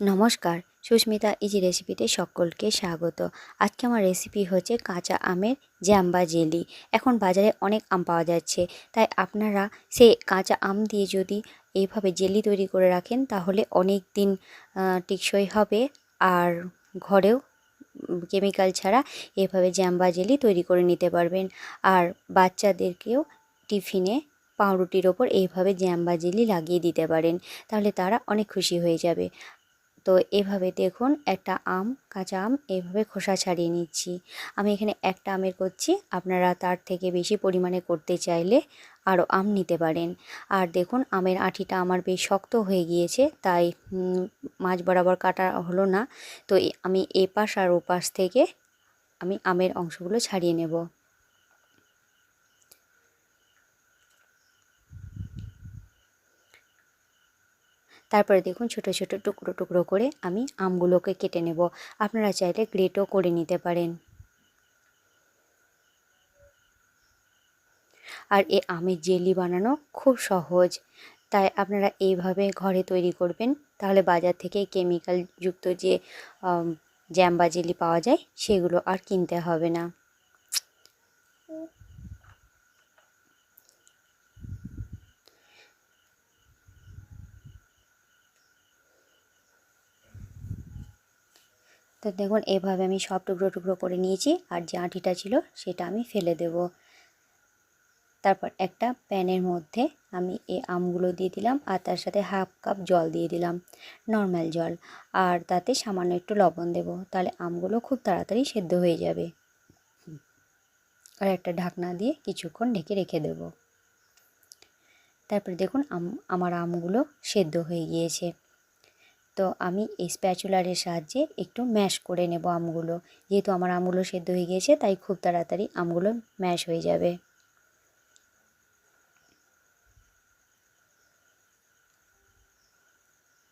নমস্কার, সুস্মিতা ইজি রেসিপিতে সকলকে স্বাগত। আজকে আমার রেসিপি হচ্ছে কাঁচা আমের জ্যাম বা জেলি। এখন বাজারে অনেক আম পাওয়া যাচ্ছে, তাই আপনারা সেই কাঁচা আম দিয়ে যদি এইভাবে জেলি তৈরি করে রাখেন, তাহলে অনেক দিন টেকসই হবে। আর ঘরেও কেমিক্যাল ছাড়া এভাবে জ্যাম বা জেলি তৈরি করে নিতে পারবেন। আর বাচ্চাদেরকেও টিফিনে পাউরুটির ওপর এইভাবে জ্যাম বা জেলি লাগিয়ে দিতে পারেন, তাহলে তারা অনেক খুশি হয়ে যাবে। তো এভাবে দেখুন একটা আম, কাঁচা আম এভাবে খোসা ছাড়িয়ে নিচ্ছি। আমি এখানে একটা আমের করছি, আপনারা তার থেকে বেশি পরিমাণে করতে চাইলে আরও আম নিতে পারেন। আর দেখুন আমের আঁঠিটা আমার বেশ শক্ত হয়ে গিয়েছে, তাই মাঝ বরাবর কাটা হলো না। তো আমি এপাশ আর ওপাশ থেকে আমি আমের অংশগুলো ছাড়িয়ে নেব। তারপরে দেখুন ছোট ছোট, টুকরো টুকরো করে আমি আমগুলোকে কেটে নেব। আপনারা চাইলে গ্রেটও করে নিতে পারেন। আর এ আমের জেলি বানানো খুব সহজ। তাই আপনারা এইভাবে ঘরে তৈরি করবেন। তাহলে বাজার থেকে কেমিক্যাল যুক্ত যে জ্যাম বা জেলি পাওয়া যায়, সেগুলো আর কিনতে হবে না। তো দেখুন, এভাবে আমি সব টুকরো টুকরো করে নিয়েছি আর যে আঁটিটা ছিল সেটা আমি ফেলে দেব। তারপর একটা প্যানের মধ্যে আমি এই আমগুলো দিয়ে দিলাম আর তার সাথে হাফ কাপ জল দিয়ে দিলাম, নর্মাল জল। আর তাতে সামান্য একটু লবণ দেব, তাহলে আমগুলো খুব তাড়াতাড়ি সেদ্ধ হয়ে যাবে। আর একটা ঢাকনা দিয়ে কিছুক্ষণ ঢেকে রেখে দেব। তারপরে দেখুন, আম, আমার আমগুলো সেদ্ধ হয়ে গিয়েছে। তো আমি এই স্প্যাচুলারের সাহায্যে একটু ম্যাশ করে নেব আমগুলো। যেহেতু আমার আমগুলো সেদ্ধ হয়ে গিয়েছে, তাই খুব তাড়াতাড়ি আমগুলো ম্যাশ হয়ে যাবে।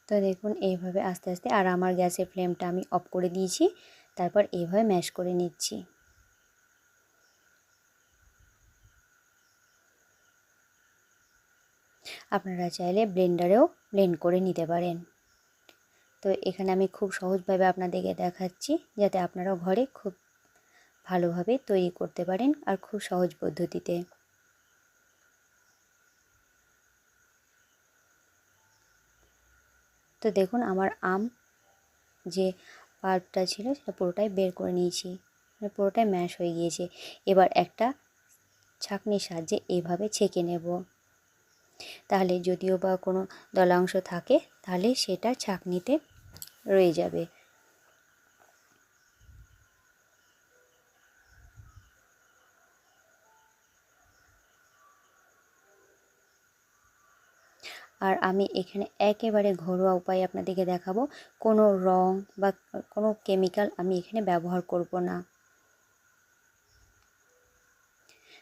তো দেখুন, এইভাবে আস্তে আস্তে আর আমার গ্যাসের ফ্লেমটা আমি অফ করে দিয়েছি, তারপর এইভাবে ম্যাশ করে নিচ্ছি। আপনারা চাইলে ব্লেন্ডারেও ব্লেন্ড করে নিতে পারেন। তো এখানে আমি খুব সহজভাবে আপনাদেরকে দেখাচ্ছি যাতে আপনারাও ঘরে খুব ভালোভাবে তৈরি করতে পারেন আর খুব সহজ পদ্ধতিতে। তো দেখুন আমার আম যে পাল্পটা ছিল সেটা পুরোটাই বের করে নিয়েছি। মানে পুরোটাই ম্যাশ হয়ে গিয়েছে। এবার একটা ছাঁকনির সাহায্যে এইভাবে ছেঁকে নেব। তাহলে যদিও বা কোনো দলাংশ থাকে, তাহলে সেটা ছাঁকনিতে রয়ে যাবে। আর আমি এখানে একেবারে ঘরোয়া উপায় আপনাদেরকে দেখাবো, কোনো রং বা কোনো কেমিক্যাল আমি এখানে ব্যবহার করব না।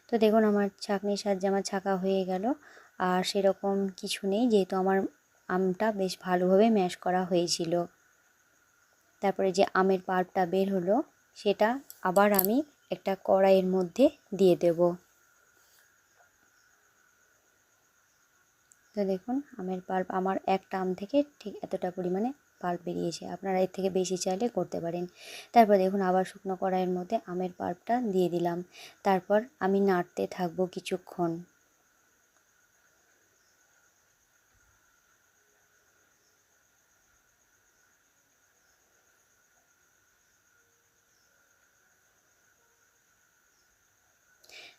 তো দেখুন, আমার ছাঁকনির সাহায্যে আমার ছাঁকা হয়ে গেল, আর সেরকম কিছু নেই, যেহেতু আমার আমটা বেশ ভালোভাবে ম্যাশ করা হয়েছিল। তারপরে যে আমের পাল্পটা বের হলো, সেটা আবার আমি একটা কড়াইয়ের মধ্যে দিয়ে দেব। তো দেখুন, আমের পাল্প আমার একটা আম থেকে ঠিক এতটা পরিমাণে পাল্প বেরিয়েছে। আপনারা এর থেকে বেশি চাইলে করতে পারেন। তারপর দেখুন, আবার শুকনো কড়াইয়ের মধ্যে আমের পাল্পটা দিয়ে দিলাম। তারপর আমি নাড়তে থাকব কিছুক্ষণ।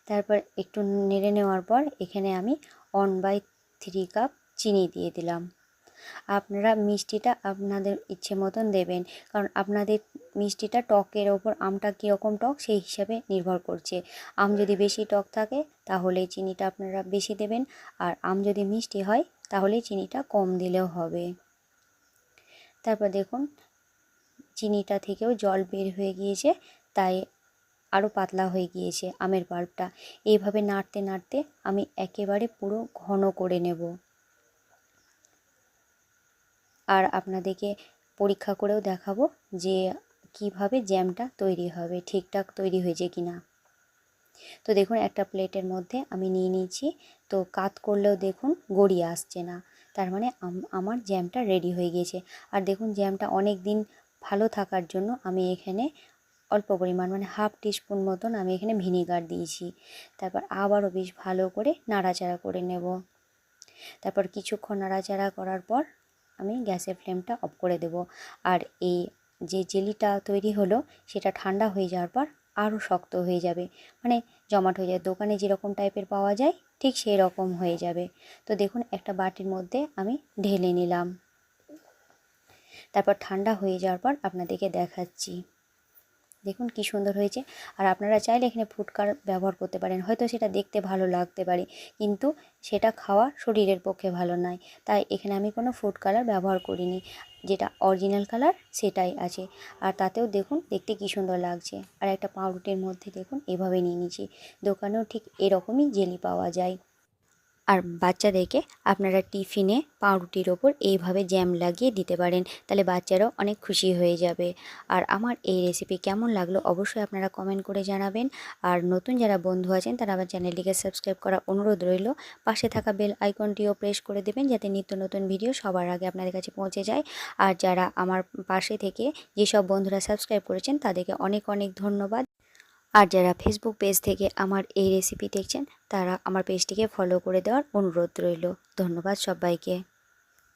তারপর একটু নেড়ে নেওয়ার পর এখানে আমি ওয়ান বাই থ্রি কাপ চিনি দিয়ে দিলাম। আপনারা মিষ্টিটা আপনাদের ইচ্ছে মতন দেবেন, কারণ আপনাদের মিষ্টিটা টকের ওপর আমটা কীরকম টক সেই হিসাবে নির্ভর করছে। আম যদি বেশি টক থাকে তাহলে চিনিটা আপনারা বেশি দেবেন, আর আম যদি মিষ্টি হয় তাহলে চিনিটা কম দিলেও হবে। তারপর দেখুন, চিনিটা থেকেও জল বের হয়ে গিয়েছে, তাই আরও পাতলা হয়ে গিয়েছে আমের পাল্পটা এইভাবে নাড়তে নাড়তে আমি একেবারে পুরো ঘন করে নেব। আর আপনাদেরকে পরীক্ষা করেও দেখাবো যে কীভাবে জ্যামটা তৈরি হবে, ঠিকঠাক তৈরি হয়েছে কি না তো দেখুন, একটা প্লেটের মধ্যে আমি নিয়ে নিয়েছি। তো কাত করলেও দেখুন গড়িয়ে আসছে না। তার মানে আমার জ্যামটা রেডি হয়ে গিয়েছে। আর দেখুন, জ্যামটা অনেক দিন ভালো থাকার জন্য আমি এখানে অল্প পরিমাণ মানে হাফ টিস্পুন মতন আমি এখানে ভিনিগার দিয়েছি। তারপর আবারও বেশ ভালো করে নাড়াচাড়া করে নেব। তারপর কিছুক্ষণ নাড়াচাড়া করার পর আমি গ্যাসের ফ্লেমটা অফ করে দেব। আর এই যে জেলিটা তৈরি হলো, সেটা ঠান্ডা হয়ে যাওয়ার পর আরও শক্ত হয়ে যাবে। মানে জমাট হয়ে যাবে দোকানে যেরকম টাইপের পাওয়া যায়, ঠিক সেই রকম হয়ে যাবে। তো দেখুন, একটা বাটির মধ্যে আমি ঢেলে নিলাম। তারপর ঠান্ডা হয়ে যাওয়ার পর আপনাদেরকে দেখাচ্ছি। দেখুন কি সুন্দর হয়েছে। আর আপনারা চাইলে এখানে ফুড কালার ব্যবহার করতে পারেন। হয়তো সেটা দেখতে ভালো লাগতে পারে, কিন্তু সেটা খাওয়া শরীরের পক্ষে ভালো নয়। তাই এখানে আমি কোনো ফুড কালার ব্যবহার করিনি। যেটা অরিজিনাল কালার সেটাই আছে। আর তাতেও দেখুন দেখতে কী সুন্দর লাগছে। আর একটা পাউরুটির মধ্যে দেখুন এভাবে নিয়ে নিয়েছি দোকানেও ঠিক এরকমই জেলি পাওয়া যায়। আর বাচ্চাদেরকে আপনারা টিফিনে পাউরুটির ওপর এইভাবে জ্যাম লাগিয়ে দিতে পারেন, তাহলে বাচ্চারাও অনেক খুশি হয়ে যাবে। আর আমার এই রেসিপি কেমন লাগল অবশ্যই আপনারা কমেন্ট করে জানাবেন। আর নতুন যারা বন্ধু আছেন, তারা আমার চ্যানেলটিকে সাবস্ক্রাইব করার অনুরোধ রইল। পাশে থাকা বেল আইকনটিও প্রেস করে দেবেন, যাতে নিত্য নতুন ভিডিও সবার আগে আপনাদের কাছে পৌঁছে যায়। আর যারা আমার পাশে থেকে যেসব বন্ধুরা সাবস্ক্রাইব করেছেন, তাদেরকে অনেক অনেক ধন্যবাদ। আর যারা ফেসবুক পেজ থেকে আমার এই রেসিপি দেখছেন, তারা আমার পেজটিকে ফলো করে দেওয়ার অনুরোধ রইল। ধন্যবাদ সবাইকে।